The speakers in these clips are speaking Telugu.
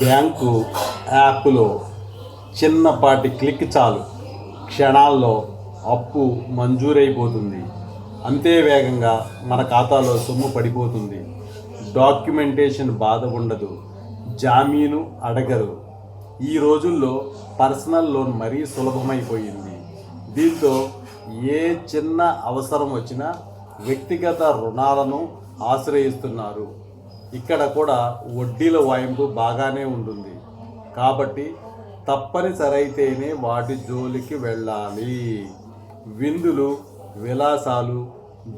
బ్యాంకు యాప్లో చిన్నపాటి క్లిక్ చాలు. క్షణాల్లో అప్పు మంజూరైపోతుంది. అంతే వేగంగా మన ఖాతాలో సొమ్ము పడిపోతుంది. డాక్యుమెంటేషన్ బాధ ఉండదు. జామీను అడగరు. ఈ రోజుల్లో పర్సనల్ లోన్ మరీ సులభమైపోయింది. దీంతో ఏ చిన్న అవసరం వచ్చినా వ్యక్తిగత రుణాలను ఆశ్రయిస్తున్నారు. ఇక్కడ కూడా వడ్డీల వాయింపు బాగానే ఉంటుంది. కాబట్టి తప్పనిసరైతేనే వాటి జోలికి వెళ్ళాలి. విందులు విలాసాలు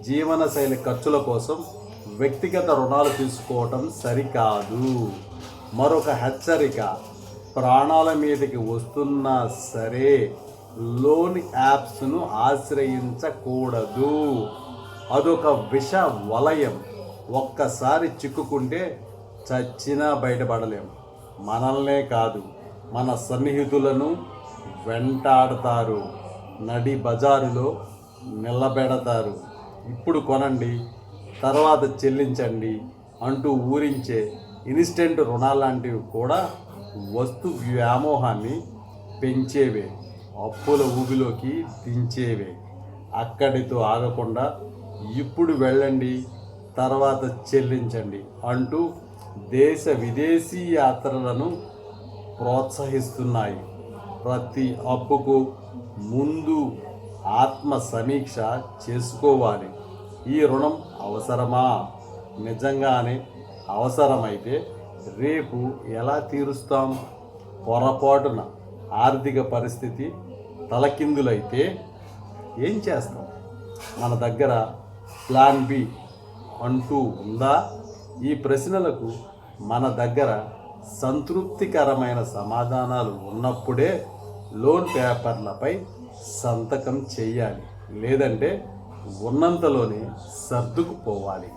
జీవనశైలి ఖర్చుల కోసం వ్యక్తిగత రుణాలు తీసుకోవటం సరికాదు. మరొక హెచ్చరిక ప్రాణాల మీదకి వస్తున్నా సరే లోన్ యాప్స్ను ఆశ్రయించకూడదు. అదొక విష వలయం. ఒక్కసారి చిక్కుకుంటే చచ్చినా బయటపడలేం మనల్నే కాదు మన సన్నిహితులను వెంటాడతారు. నడి బజారులో నిలబెడతారు. ఇప్పుడు కొనండి తర్వాత చెల్లించండి అంటూ ఊరించే ఇన్స్టెంట్ రుణాలాంటివి కూడా వస్తు వ్యామోహాన్ని పెంచేవే అప్పుల ఊబిలోకి దించేవే. అక్కడితో ఆగకుండా ఇప్పుడు వెళ్ళండి. తర్వాత చెల్లించండి అంటూ దేశ విదేశీ యాత్రలను ప్రోత్సహిస్తున్నాయి. ప్రతి అప్పుకు ముందు ఆత్మ సమీక్ష చేసుకోవాలి. ఈ రుణం అవసరమా? నిజంగానే అవసరమైతే రేపు ఎలా తీరుస్తాం? పొరపాటున ఆర్థిక పరిస్థితి తలకిందులైతే ఏం చేస్తాం? మన దగ్గర ప్లాన్ బి అంటూ ఉందా? ఈ ప్రశ్నలకు మన దగ్గర సంతృప్తికరమైన సమాధానాలు ఉన్నప్పుడే లోన్ పేపర్లపై సంతకం చెయ్యాలి. లేదంటే ఉన్నంతలోనే సర్దుకుపోవాలి.